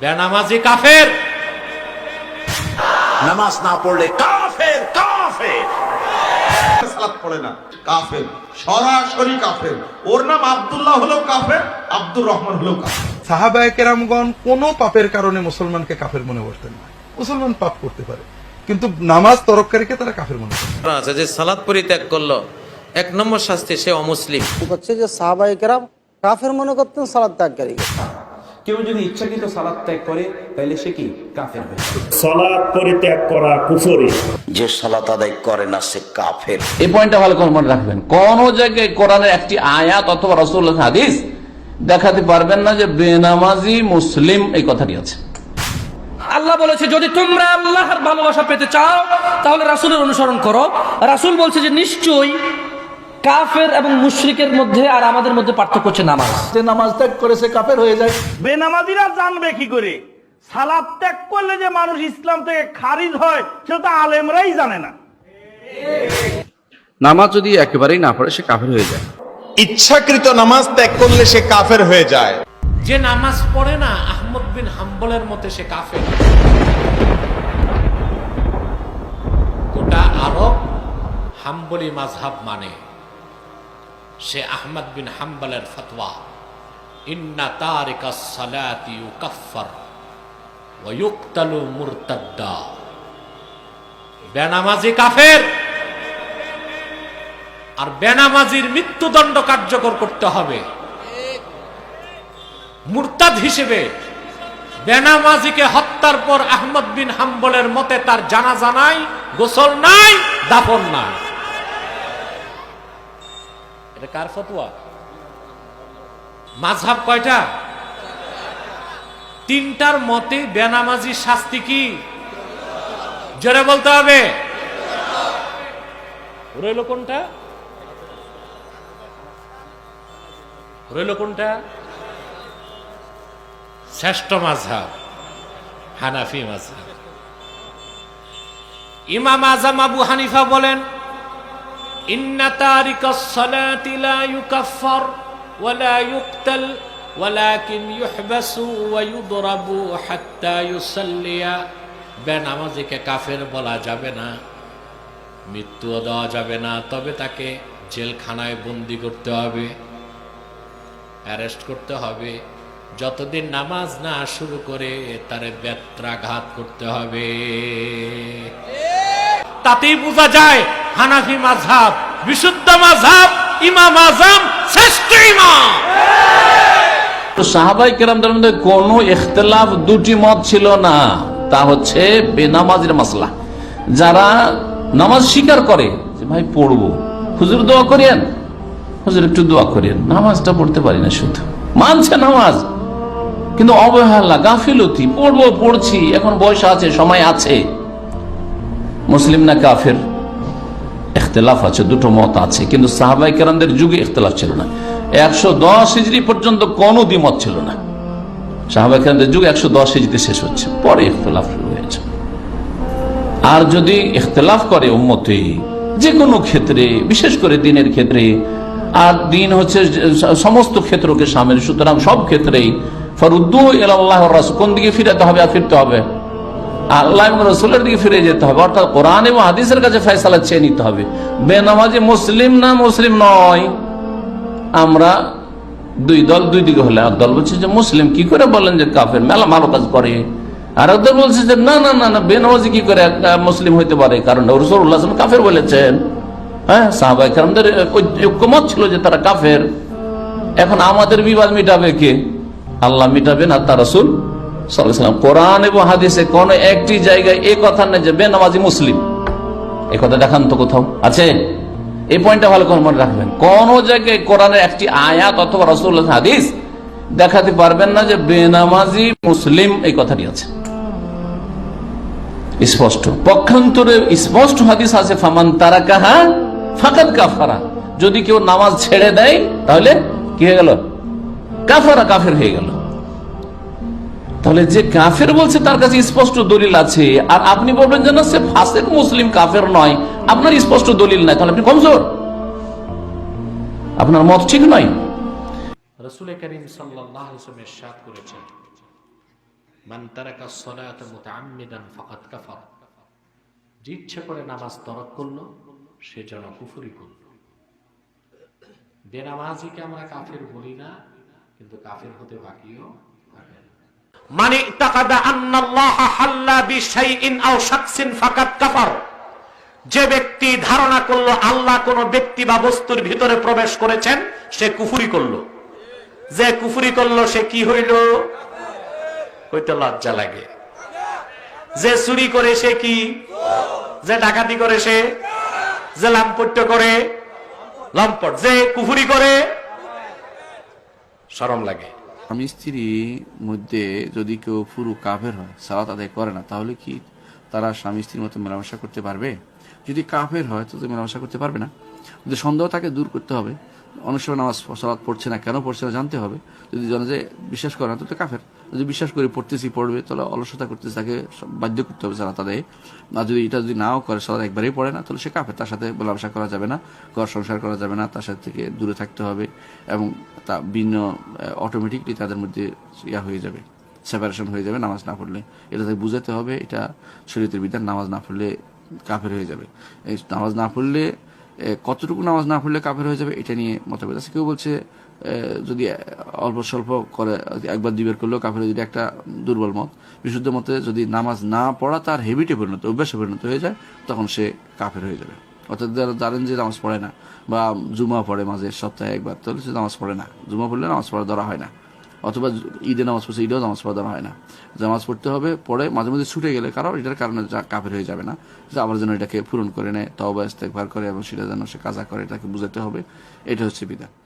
বেনামাজি কাফের। নামাজ না পড়লে কাফের কাফের। সালাত পড়ে না কাফের। সরাসরি কাফের। ওর নাম আব্দুল্লাহ হলেও কাফের আব্দুর রহমান হলেও কাফের। সাহাবায় কেরামগণ কোনো পাপের কারণে মুসলমানকে কাফের মনে করতেন না। মুসলমান পাপ করতে পারে কিন্তু নামাজ তরককারীকে তারা কাফের মনে আচ্ছা, যে সালাদ পরিত্যাগ করল এক নম্বর শাস্তি সে অমুসলিম। হচ্ছে যে সাহাবাই কেরাম কাফের মনে করতেন সালাদ ত্যাগকারী। কেউ যদি ইচ্ছাকৃত সালাদ ত্যাগ করে তাহলে সে কি? কাফের হয়ে। সলাদ পরিত্যাগ করা কুফরি। যে সালাত আদায় করে না সে কাফের। এই পয়েন্টটা ভালো করে মনে রাখবেন। কোন জায়গায় কোরআনের একটি আয়াত অথবা রসুল হাদিস দেখাতে পারবেন না যে বেনামাজি মুসলিম এই কথাটি আছে। আল্লাহ বলেছে যদি তোমরা আল্লাহর ভালোবাসা পেতে চাও তাহলে রাসূলের অনুসরণ করো। রাসূল বলছে যে নিশ্চয়ই কাফের এবং মুশরিকের মধ্যে আর আমাদের মধ্যে পার্থক্য হচ্ছে নামাজ। যে নামাজ ত্যাগ করে সে কাফের হয়ে যায়। বেনামাজিরা জানবে কি করে? সালাদ ত্যাগ করলে যে মানুষ ইসলাম থেকে খারিজ হয় সেটা তো আলেমরাই জানে না। নামাজ যদি একেবারেই না পড়ে সে কাফের হয়ে যায়। ইচ্ছাকৃত নামাজ ত্যাগ করলে সে কাফের হয়ে যায়। যে নামাজ পড়ে না আহমদ বিন হাম্বলের মতে সে কাফের। গোটা আরব হাম্বলি মাঝহাব মানে। সে আহমদ বিন হাম্বলের ফতোয়া। ইন্না তারিকা সালাতি ইউকাফফার ওয়া ইউকতালু মুরতাদ্দা। বেনামাজি কাফের। আর বেনামাজির মৃত্যুদণ্ড কার্যকর করতে হবে। মুরতাদ হিসেবে বেনামাজিকে হত্যার পর আহমদ বিন হাম্বলের মতে তার জানাজা নাই, গোসল নাই, দাফন নাই। এটা কার ফতোয়া? মাঝহাব কয়টা? তিনটার মতে বেনামাজি শাস্তি কি? জোরে বলতে হবে। রইল কোনটা? রইল কোনটা? শ্রেষ্ঠ মাঝহাব, হানাফি মাঝহাব। ইমাম আজম আবু হানিফা বলেন তারিকা সালাতি লা ইউকাফফার ওয়ালা ইউকতাল, ওয়ালাকিন ইউহবাসু ওয়া ইউদরাবু হাত্তা ইউসাল্লিয়া। বেনামাজিকে কাফের বলা যাবে না, মৃত্যুও দেওয়া যাবে না, তবে তাকে জেলখানায় বন্দি করতে হবে, অ্যারেস্ট করতে হবে। যতদিন নামাজ না শুরু করে তারে ব্যত্রাঘাত করতে হবে। তাতেই বোঝা যায় হানাফি মাঝহাব বিশুদ্ধ মাঝহাব ইমাম আজম, শ্রেষ্ঠ ইমাম। তো সাহাবাই কেরামদের মধ্যে কোনো ইখতলাফ দুটি মত ছিল না। তা হচ্ছে মাসলা। যারা নামাজ স্বীকার করে যে, ভাই, পড়ব। হুজুর দোয়া করিয়েন হুজুর একটু দোয়া করিয়েন নামাজটা পড়তে পারি না শুধু। মানছে নামাজ। কিন্তু অবহেলা, গাফিলতি, পড়ব, পড়ছি, এখন বয়স আছে, সময় আছে। মুসলিম না কাফের? ইখতলাফ আছে, দুটো মত আছে। কিন্তু সাহাবাই কেরামদের যুগে ইখতলাফ ছিল না। একশো দশ হিজড়ি পর্যন্ত কোনো দ্বিমত ছিল না। সাহাবাই কেরামদের যুগ একশো দশ হিজড়ি শেষ হচ্ছে, পরে ইখতলাফ শুরু হয়েছে। আর যদি ইখতলাফ করে উম্মতে যে কোনো ক্ষেত্রে, বিশেষ করে দিনের ক্ষেত্রে, আর দিন হচ্ছে সমস্ত ক্ষেত্রকে সামিল, সুতরাং সব ক্ষেত্রেই ফরুদ্দু রাসূল, কোন দিকে ফিরাতে হবে আর ফিরতে হবে? আল্লাহ এবং রসুলের দিকে ফিরে যেতে হবে। অর্থাৎ কোরআন এবং হাদিসের কাছে ফয়সালা চেয়ে নিতে হবে। বেনামাজি মুসলিম না মুসলিম নয়। আমরা দুই দল দুই দিকে হলে। এক দল বলছে যে মুসলিম কি করে বলেন যে কাফের? মেলা ভালো কাজ করে। আর এক দল বলছে যে না না না না, বেনামাজি কি করে একটা মুসলিম হইতে পারে? কারণ রসুল্লাহ কাফের বলেছেন। হ্যাঁ সাহাবাই কারণদের ঐক্যমত ছিল যে তারা কাফের। এখন আমাদের বিবাদ মিটাবে কে? আল্লাহ মিটাবেন আর তার রসুল সাল্লাম। কোরআন এবং হাদিসে কোন একটি জায়গায় এই কথা নেই যে বেনামাজি মুসলিম। এই কথা দেখান তো কোথাও। আছে? এই পয়েন্টটা ভালো করে মনে রাখবেন। কোন জায়গায় কোরআনের একটি আয়াত অথবা রসুল হাদিস দেখাতে পারবেন না যে বেনামাজি মুসলিম এই কথাটি আছে। স্পষ্ট। পক্ষান্তরে স্পষ্ট হাদিস আছে, ফামান তারা কাহা ফাকাদ কাফারা। যদি কেউ নামাজ ছেড়ে দেয়, তাহলে কি হয়ে গেল? কাফারা, কাফের হয়ে গেল। তাহলে যে কাফের বলছে তার কাছে স্পষ্ট দলিল আছে, আর আপনি বলবেন যে না, সে ফাসেক মুসলিম কাফের নয়। আপনার স্পষ্ট দলিল নাই, তাহলে আপনি কমজোর। আপনার মত ঠিক নয়। রসুল করিম সাল্লাহ ইসলামের সাত করেছেন, মান তারাকা সলাত মুতাআম্মিদান ফাকাদ কাফার। যে ইচ্ছে করে নামাজ তরক করল, সে যেন কুফরি করল। বেনামাজিকে আমরা কাফের বলি না, কিন্তু কাফের হতে বাকিও থাকে না। মানে যে ব্যক্তি ধারণা করল আল্লাহ কোন ব্যক্তি বা বস্তুর ভিতরে প্রবেশ করেছেন, সে কুফুরি করল। যে কুফুরি করল, সে কি হইল? হইতে লজ্জা লাগে। যে চুরি করে, সে কি? যে ডাকাতি করে, সে? যে লাম্পট্য করে? লম্পট। যে কুফুরি করে? শরম লাগে। স্বামী স্ত্রীর মধ্যে যদি কেউ পুরো কাফের হয়, সালাত আদায় করে না, তাহলে কি তারা স্বামী স্ত্রীর মতো মেলামেশা করতে পারবে? যদি কাফের হয়, তো মেলামেশা করতে পারবে না। যদি সন্দেহ তাকে দূর করতে হবে। অনেক সময় নামাজ সালাত পড়ছে না কেন? পড়ছে না, জানতে হবে। যদি জানে যে বিশ্বাস করে না, তো কাফের। যদি বিশ্বাস করে পড়তেছি, পড়বে, তাহলে অলসতা করতেছে, তাকে বাধ্য করতে হবে সালাত তাদের আর যদি এটা যদি নাও করে, সালাত একবারেই পড়ে না, তাহলে সে কাফের। তার সাথে মেলামেশা করা যাবে না, ঘর সংসার করা যাবে না, তার সাথে থেকে দূরে থাকতে হবে এবং তা ভিন্ন অটোমেটিকলি তাদের মধ্যে ইয়া হয়ে যাবে সেপারেশন হয়ে যাবে নামাজ না পড়লে। এটা তাকে বুঝাতে হবে, এটা শরীরের বিধান, নামাজ না পড়লে কাফের হয়ে যাবে। এই নামাজ না পড়লে কতটুকু নামাজ না পড়লে কাফের হয়ে যাবে এটা নিয়ে মতভেদ আছে। কেউ বলছে যদি অল্প স্বল্প করে একবার দুইবার করলেও কাফের যদি একটা দুর্বল মত, বিশুদ্ধ মতে যদি নামাজ না পড়া তার হেবিটে পরিণত, অভ্যাসে পরিণত হয়ে যায়, তখন সে কাফের হয়ে যাবে। অর্থাৎ যারা জানেন যে নামাজ পড়ে না, বা জুমা পড়ে মাঝে সপ্তাহে একবার, তাহলে সে নামাজ পড়ে না। জুমা পড়লে নামাজ পড়া ধরা হয় না। অথবা ঈদে নামাজ পড়ছে, ঈদেও নামাজ পড়া ধরা হয় না। নামাজ পড়তে হবে, পরে মাঝে মাঝে ছুটে গেলে কারণ এটার কারণে কাফের হয়ে যাবে না। যে আবার যেন এটাকে পূরণ করে নেয় তবা ইস্তেকবার করে এবং সেটা যেন সে কাজা করে, এটাকে বুঝাতে হবে। এটা হচ্ছে বিধান।